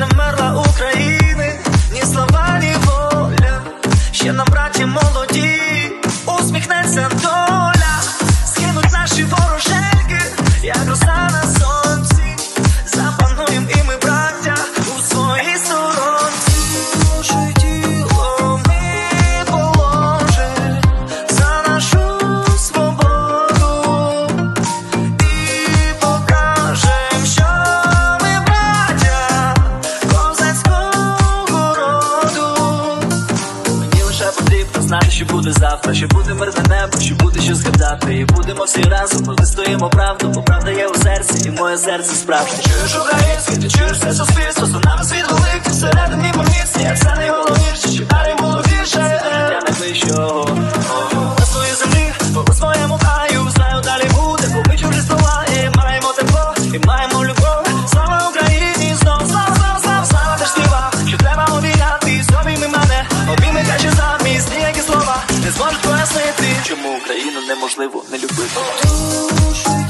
не вмерла України, ні слова, ні воля, ще на браті молоді, усміхнеться до. Потрібно знати, що буде завтра, що буде мирне небо, що буде що згадати. І будемо всі разом, бо стоїмо правду, бо правда є у серці, і моє серце справжнє. Чуєш українське, ти чуєш все суспільство, за нами світ великий, всередині помісні, як це замість, ніякі слова не зможуть пояснити, чому Україну неможливо не любити.